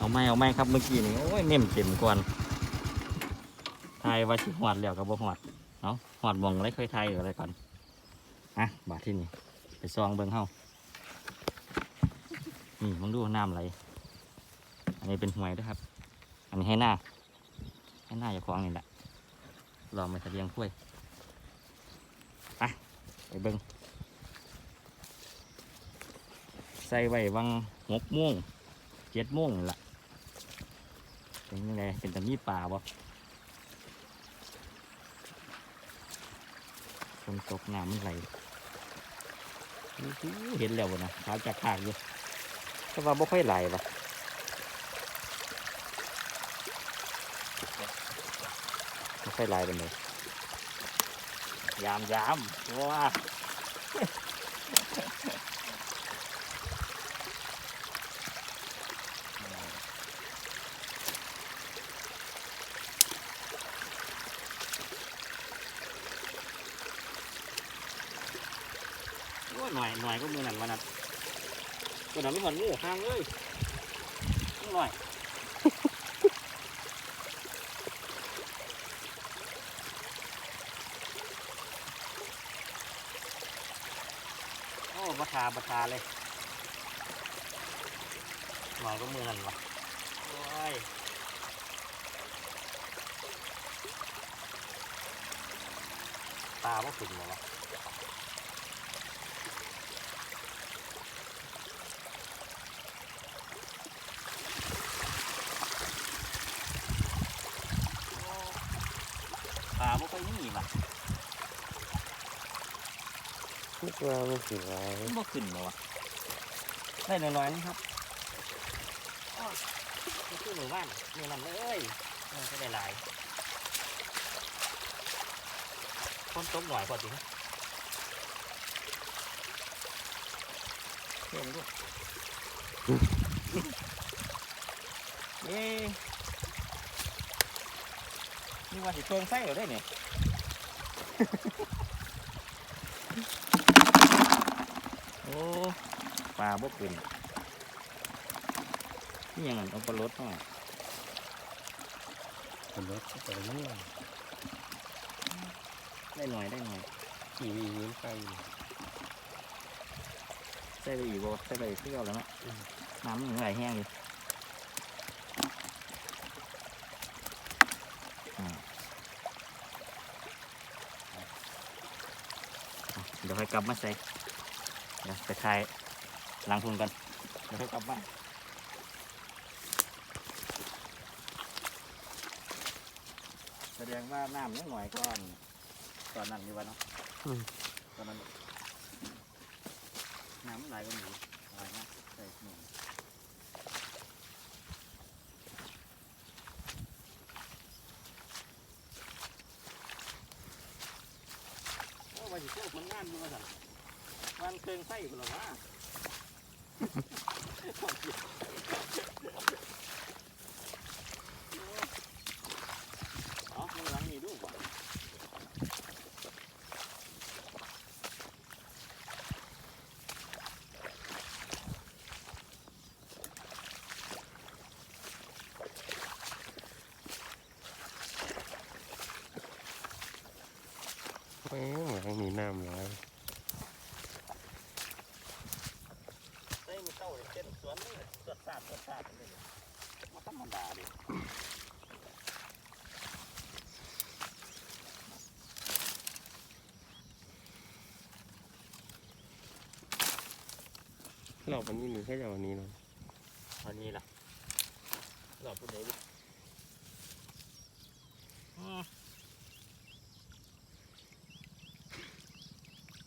เอาไม่เอาไม่ครับเมื่อกี้นี่โอ้ยเม่มเต็มก่อนทายว่าสิหอดแล้วกับบ่หอดเอาะหอดหมองอะไรเคยทายหรืออะไรก่อนอะบาดที่นี่ไปซองเบิ่งเฮานี่มึงดูน้ำไหลอันนี้เป็นหวยด้วยครับ อันนี้ให้หน้า ให้หน้าอย่าคล้องนี่แหละลองไปทะเลียงกล้วยไปไปเบิ่งใส่ไว้วังหกโมงเจ็ดโมงนี่ละ เป็นยังไงเป็นตะมีป่าบ่ฝนตกน้ำไหลเห็นแล้วนะขาวจากขากอยู่แต่ว่าบ่ค่อยไหลปะบ่ค่อยไหลเป็นเลยยามยามว้า น่อยหน่อยก็มือหนันวันนั้นก็หนันไม่หมดงูห่างเลยหน่อยโอ้บัทาบัทาเลยหน่อยก็มือนั่นวะโอ้ยตาว่าขึ้นเลยวะ ปลาบ่ค่อยมีว่ะคิดว่ามันสิไรมันบ่ขึ้นบ่วะได้น้อยๆนะครับอ้อมันคือหมู่บ้านนี่นั่นเลยมันก็ได้หลายคนตกหน่อยพอจริงเห็นดูเย้ นี่ว่าสิเติมไส้เหรอได้เนี่ยโอ้ปลาบกเป็นนี่ยังไงเอาปลาลดหน่อยเป็นรถก็เป็นเรื่องได้หน่อยได้หน่อยขี่วียืนไปใส่ไปอีกบ่ใส่ไปอีกเที่ยวแล้วเนาะน้ำมันไหลแห้งดิอ่า เดี๋ยวค่อยกลับมาใส่เดี๋ยวไปทายล้างพุงกันเดี๋ยวค่อยกลับมาแสดงว่าน้ำยังหน่อยก่อนตอนนั้นอยู่วะเนาะตอนนั้นน้ำไหลก็มีไหลนะใส่หนึ่งโอ้านมาสั่นวันเครื่องไส้กูหรอวะอ๋อมันหลังมีดูกว่ะ แม่ งหลังมีน้ำไหลใส่มือเต้าเลยเช่นสวนนี่สวนสาดสวนสาดเลยมาธรรมดาดิเราวันนี้หรือแค่จะวันนี้เนาะตอนนี้ล่ะหลอดพูดเลยดิอืม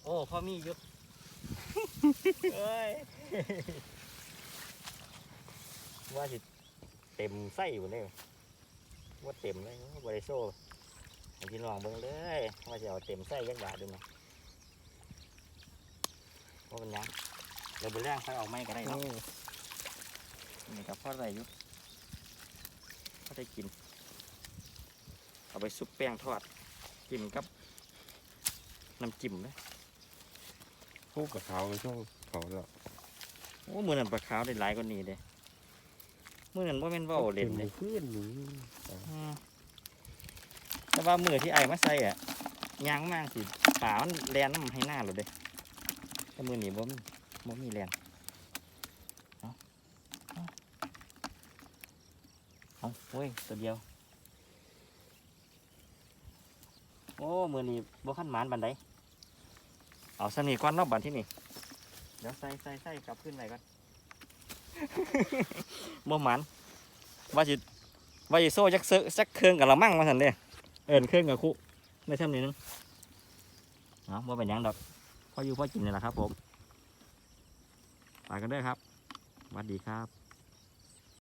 โอ้ พ่อมีอยู่เอ้ยว่าสิเต็มไส้อยู่เลยว่าเต็มเลยบริโซ่ให้พี่น้องเบิ่งเลยว่าจะเอาเต็มไส้ยักบาทดูมั้ยว่าเป็นหยังเดี๋ยวบุแรงค่อยเอาไม้ก็ได้เนาะนี่ครับพ่ออะไรอยู่พ่อได้กิน เอาไปซุปแป้งทอดกินกับน้ำจิ้มเลย พูกกับเขาช่วงเขาแล้วโอ้มือนั่นปลาขาวได้หลายกว่านี้เลยมือนั้นบ่าแม่นว้าเล่นเลยขึ้นนี่อืมแต่ว่ามือที่ไอ้มาใส่อะยางมากสิป่ามันแล่นน้ำให้หน้าหลดเด้แต่มือนี้บ่มีบ่มีแลนเอาเอาเอาโอ้ยตัวเดียว โอ้มือนี้บ่คันหมานบันได เอาสนิก่อนเนาะบัดที่นี่เดี๋ยวใส่ใส่ใส่กลับขึ้นไปก่อนบ่หมันว่าสิว่าสิโซ่จักเซอะจักเครื่องกับละมั่งมาสันเด้เอินเครื่องกับคุได้ทำนี้นึงเนาะบ่เป็นยังดอกพออยู่พอกินนี่แหละครับผมไปกันเด้อครับสวัสดีครับ